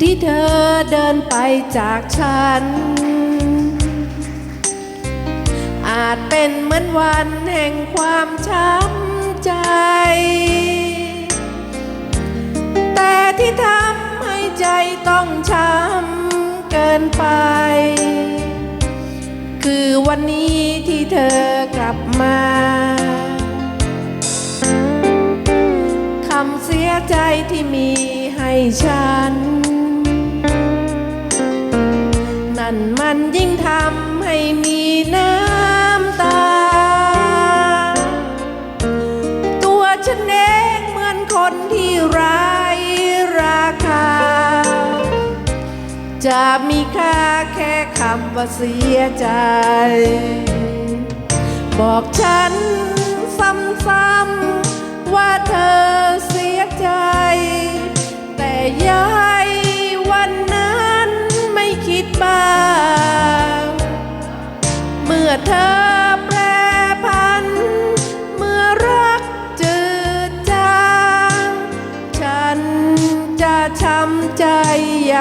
ที่เธอเดินไปจากฉัน อาจเป็นเหมือนวันแห่งความช้ำใจ แต่ที่ทำให้ใจต้องช้ำเกินไป คือวันนี้ที่เธอกลับมาคำเสียใจที่มีให้ฉัน มันยิ่งทำให้มีน้ำตา ตัวฉันเองเหมือนคนที่ไร้ราคา จะมีค่าแค่คำว่าเสียใจ บอกฉันซ้ำๆว่าเธอ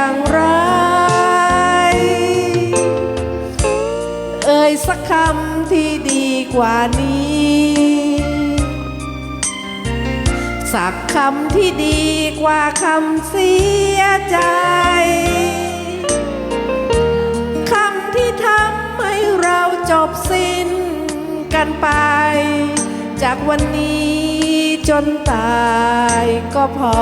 อย่างไร เอ่ยสักคำที่ดีกว่านี้ สักคำที่ดีกว่าคำเสียใจคำที่ทำให้เราจบสิ้นกันไป จากวันนี้จนตายก็พอ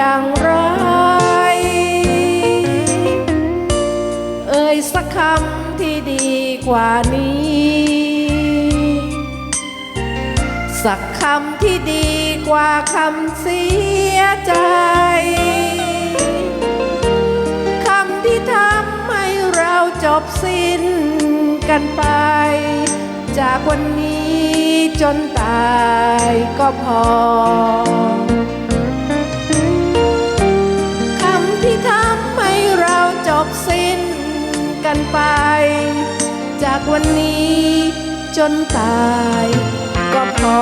อย่างไร เอ่ยสักคำที่ดีกว่านี้ สักคำที่ดีกว่าคำเสียใจคำที่ทำให้เราจบสิ้นกันไป จากวันนี้จนตายก็พอ จากวันนี้จนตายก็พอ